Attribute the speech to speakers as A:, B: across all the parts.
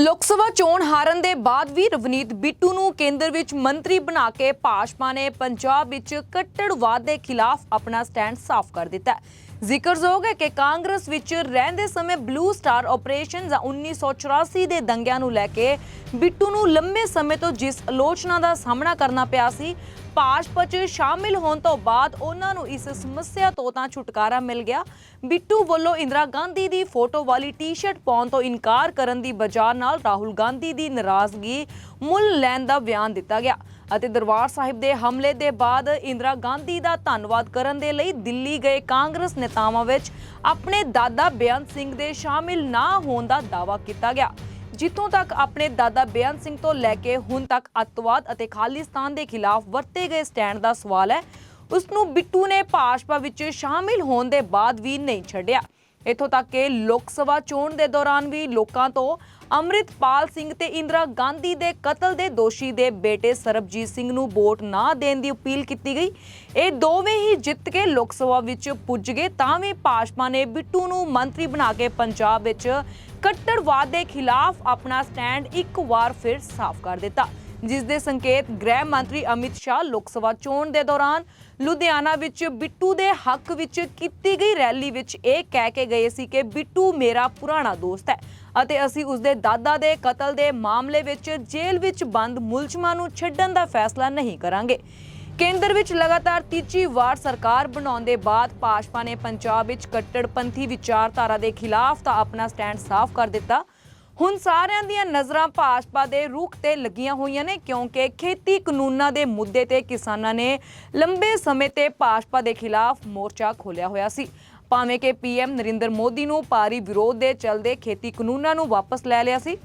A: ਲੋਕ ਸਭਾ ਚੋਣ ਹਾਰਨ ਦੇ ਬਾਅਦ ਵੀ ਰਵਨੀਤ ਬਿੱਟੂ ਨੂੰ ਕੇਂਦਰ ਵਿੱਚ ਮੰਤਰੀ ਬਣਾ ਕੇ ਭਾਜਪਾ ਨੇ ਪੰਜਾਬ ਵਿੱਚ ਕੱਟੜਵਾਦ ਦੇ ਖਿਲਾਫ ਆਪਣਾ ਸਟੈਂਡ ਸਾਫ਼ ਕਰ ਦਿੱਤਾ ਜ਼ਿਕਰਯੋਗ ਹੈ ਕਿ ਕਾਂਗਰਸ ਵਿੱਚ ਰਹਿੰਦੇ ਸਮੇਂ ਬਲੂ ਸਟਾਰ ਆਪਰੇਸ਼ਨ ਜਾਂ 1984 ਦੇ ਦੰਗਿਆਂ ਨੂੰ ਲੈ ਕੇ ਬਿੱਟੂ ਨੂੰ ਲੰਮੇ ਸਮੇਂ ਤੋਂ ਜਿਸ ਆਲੋਚਨਾ ਦਾ ਸਾਹਮਣਾ ਕਰਨਾ ਪਿਆ ਸੀ ਭਾਜਪਾ 'ਚ ਸ਼ਾਮਿਲ ਹੋਣ ਤੋਂ ਬਾਅਦ ਉਹਨਾਂ ਨੂੰ ਇਸ ਸਮੱਸਿਆ ਤੋਂ ਤਾਂ ਛੁਟਕਾਰਾ ਮਿਲ ਗਿਆ। ਬਿੱਟੂ ਵੱਲੋਂ ਇੰਦਰਾ ਗਾਂਧੀ ਦੀ ਫੋਟੋ ਵਾਲੀ ਟੀ-ਸ਼ਰਟ ਪਾਉਣ ਤੋਂ ਇਨਕਾਰ ਕਰਨ ਦੀ ਬਜਾਏ ਨਾਲ ਰਾਹੁਲ ਗਾਂਧੀ ਦੀ ਨਾਰਾਜ਼ਗੀ ਮੁੱਲ ਲੈਣ ਦਾ ਬਿਆਨ ਦਿੱਤਾ ਗਿਆ ਅਤੇ ਦਰਬਾਰ ਸਾਹਿਬ ਦੇ ਹਮਲੇ ਦੇ ਬਾਅਦ ਇੰਦਰਾ ਗਾਂਧੀ ਦਾ ਧੰਨਵਾਦ ਕਰਨ ਦੇ ਲਈ ਦਿੱਲੀ ਗਏ ਕਾਂਗਰਸ ਨੇਤਾਵਾਂ ਵਿੱਚ ਆਪਣੇ ਦਾਦਾ ਬੇਅੰਤ ਸਿੰਘ ਦੇ ਸ਼ਾਮਿਲ ਨਾ ਹੋਣ ਦਾ ਦਾਅਵਾ ਕੀਤਾ ਗਿਆ। ਜਿੱਥੋਂ ਤੱਕ ਆਪਣੇ ਦਾਦਾ ਬੇਅੰਤ ਸਿੰਘ ਤੋਂ ਲੈ ਕੇ ਹੁਣ ਤੱਕ ਅੱਤਵਾਦ ਅਤੇ ਖਾਲਿਸਤਾਨ ਦੇ ਖਿਲਾਫ ਵਰਤੇ ਗਏ ਸਟੈਂਡ ਦਾ ਸਵਾਲ ਹੈ ਉਸ ਨੂੰ ਬਿੱਟੂ ਨੇ ਭਾਜਪਾ ਵਿੱਚ ਸ਼ਾਮਿਲ ਹੋਣ ਦੇ ਬਾਅਦ ਵੀ ਨਹੀਂ ਛੱਡਿਆ। ਇੱਥੋਂ ਤੱਕ ਕਿ ਲੋਕ ਸਭਾ ਚੋਣ ਦੇ ਦੌਰਾਨ ਵੀ ਲੋਕਾਂ ਤੋਂ ਅੰਮ੍ਰਿਤਪਾਲ ਸਿੰਘ ਤੇ ਇੰਦਰਾ ਗਾਂਧੀ ਦੇ ਕਤਲ ਦੇ ਦੋਸ਼ੀ ਦੇ ਬੇਟੇ ਸਰਬਜੀਤ ਸਿੰਘ ਨੂੰ ਵੋਟ ਨਾ ਦੇਣ ਦੀ ਅਪੀਲ ਕੀਤੀ ਗਈ। ਇਹ ਦੋਵੇਂ ਹੀ ਜਿੱਤ ਕੇ ਲੋਕ ਸਭਾ ਵਿੱਚ ਪੁੱਜ ਗਏ, ਤਾਂ ਵੀ ਭਾਜਪਾ ਨੇ ਬਿੱਟੂ ਨੂੰ ਮੰਤਰੀ ਬਣਾ ਕੇ ਪੰਜਾਬ ਵਿੱਚ ਕੱਟੜਵਾਦ ਦੇ ਖਿਲਾਫ ਆਪਣਾ ਸਟੈਂਡ ਇੱਕ ਵਾਰ ਫਿਰ ਸਾਫ਼ ਕਰ ਦਿੱਤਾ। ਜਿਸ ਦੇ ਸੰਕੇਤ ਗ੍ਰਹਿ ਮੰਤਰੀ ਅਮਿਤ ਸ਼ਾਹ ਲੋਕ ਸਭਾ ਚੋਣ ਦੇ ਦੌਰਾਨ ਲੁਧਿਆਣਾ ਵਿੱਚ ਬਿੱਟੂ ਦੇ ਹੱਕ ਵਿੱਚ ਕੀਤੀ ਗਈ ਰੈਲੀ ਵਿੱਚ ਇਹ ਕਹਿ ਕੇ ਗਏ ਸੀ ਕਿ ਬਿੱਟੂ ਮੇਰਾ ਪੁਰਾਣਾ ਦੋਸਤ ਹੈ ਅਤੇ ਅਸੀਂ ਉਸ ਦੇ ਦਾਦਾ ਦੇ ਕਤਲ ਦੇ ਮਾਮਲੇ ਵਿੱਚ ਜੇਲ੍ਹ ਵਿੱਚ ਬੰਦ ਮੁਲਜ਼ਮਾਂ ਨੂੰ ਛੱਡਣ ਦਾ ਫੈਸਲਾ ਨਹੀਂ ਕਰਾਂਗੇ। ਕੇਂਦਰ ਵਿੱਚ ਲਗਾਤਾਰ ਤੀਜੀ ਵਾਰ ਸਰਕਾਰ ਬਣਾਉਣ ਦੇ ਬਾਅਦ ਭਾਜਪਾ ਨੇ ਪੰਜਾਬ ਵਿੱਚ ਕੱਟੜਪੰਥੀ ਵਿਚਾਰਧਾਰਾ ਦੇ ਖਿਲਾਫ ਤਾਂ ਆਪਣਾ ਸਟੈਂਡ ਸਾਫ਼ ਕਰ ਦਿੱਤਾ। ਹੁਣ ਸਾਰਿਆਂ ਦੀਆਂ ਨਜ਼ਰਾਂ ਭਾਜਪਾ ਦੇ ਰੁਖ ਤੇ ਲੱਗੀਆਂ ਹੋਈਆਂ ਨੇ, ਕਿਉਂਕਿ ਖੇਤੀ ਕਾਨੂੰਨਾਂ ਦੇ ਮੁੱਦੇ ਤੇ ਕਿਸਾਨਾਂ ਨੇ ਲੰਬੇ ਸਮੇਂ ਤੇ ਭਾਜਪਾ ਦੇ ਖਿਲਾਫ ਮੋਰਚਾ ਖੋਲ੍ਹਿਆ ਹੋਇਆ ਸੀ। ਭਾਵੇਂ ਕਿ ਪੀਐਮ ਨਰਿੰਦਰ ਮੋਦੀ ਨੂੰ ਭਾਰੀ ਵਿਰੋਧ ਦੇ ਚਲਦੇ ਖੇਤੀ ਕਾਨੂੰਨਾਂ ਨੂੰ ਵਾਪਸ ਲੈ ਲਿਆ ਸੀ,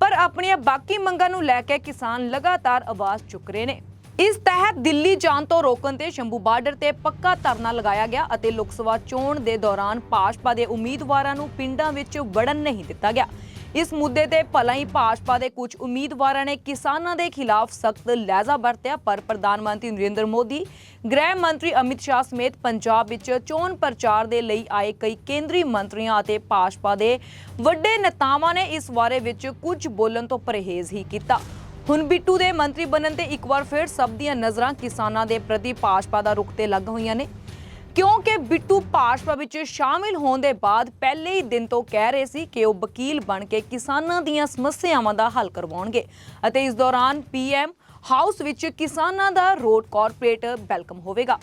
A: ਪਰ ਆਪਣੀਆਂ ਬਾਕੀ ਮੰਗਾਂ ਨੂੰ ਲੈ ਕੇ ਕਿਸਾਨ ਲਗਾਤਾਰ ਆਵਾਜ਼ ਚੁੱਕ ਰਹੇ ਨੇ। ਇਸ ਤਹਿਤ ਦਿੱਲੀ ਜਾਣ ਤੋਂ ਰੋਕਣ ਤੇ ਸ਼ੰਭੂ ਬਾਰਡਰ ਤੇ ਪੱਕਾ ਧਰਨਾ ਲਗਾਇਆ ਗਿਆ ਅਤੇ ਲੋਕ ਸਭਾ ਚੋਣ ਦੇ ਦੌਰਾਨ ਭਾਜਪਾ ਦੇ ਉਮੀਦਵਾਰਾਂ ਨੂੰ ਪਿੰਡਾਂ ਵਿੱਚ ਵੜਨ ਨਹੀਂ ਦਿੱਤਾ ਗਿਆ। ਇਸ ਮੁੱਦੇ ਤੇ ਭਲਾ ਹੀ ਭਾਜਪਾ ਦੇ ਕੁਝ ਉਮੀਦਵਾਰਾਂ ਨੇ ਕਿਸਾਨਾਂ ਦੇ ਖਿਲਾਫ ਸਖਤ ਲਹਿਜ਼ਾ ਵਰਤਿਆ, ਪਰ ਪ੍ਰਧਾਨ ਮੰਤਰੀ ਨਰਿੰਦਰ ਮੋਦੀ, ਗ੍ਰਹਿ ਮੰਤਰੀ ਅਮਿਤ ਸ਼ਾਹ ਸਮੇਤ ਪੰਜਾਬ ਵਿੱਚ ਚੋਣ ਪ੍ਰਚਾਰ ਦੇ ਲਈ ਆਏ ਕਈ ਕੇਂਦਰੀ ਮੰਤਰੀਆਂ ਅਤੇ ਭਾਜਪਾ ਦੇ ਵੱਡੇ ਨੇਤਾਵਾਂ ਨੇ ਇਸ ਬਾਰੇ ਵਿੱਚ ਕੁਝ ਬੋਲਣ ਤੋਂ ਪਰਹੇਜ਼ ਹੀ ਕੀਤਾ। ਹੁਣ ਬਿੱਟੂ ਦੇ ਮੰਤਰੀ ਬਣਨ ਤੇ ਇੱਕ ਵਾਰ ਫਿਰ ਸਭ ਦੀਆਂ ਨਜ਼ਰਾਂ ਕਿਸਾਨਾਂ ਦੇ ਪ੍ਰਤੀ ਭਾਜਪਾ ਦਾ ਰੁਖ ਤੇ ਲੱਗ ਹੋਈਆਂ ਨੇ। ਕਿਉਂਕਿ ਬਿੱਟੂ ਭਾਜਪਾ ਵਿੱਚ ਸ਼ਾਮਿਲ ਹੋਣ ਦੇ ਬਾਅਦ ਪਹਿਲੇ ਹੀ ਦਿਨ ਤੋਂ ਕਹਿ ਰਹੇ ਸੀ ਕਿ ਉਹ ਵਕੀਲ ਬਣ ਕੇ ਕਿਸਾਨਾਂ ਦੀਆਂ ਸਮੱਸਿਆਵਾਂ ਦਾ ਹੱਲ ਕਰਵਾਉਣਗੇ ਅਤੇ ਇਸ ਦੌਰਾਨ ਪੀਐਮ ਹਾਊਸ ਵਿੱਚ ਕਿਸਾਨਾਂ ਦਾ ਰੋਡ ਕਾਰਪੋਰੇਟ ਵੈਲਕਮ ਹੋਵੇਗਾ।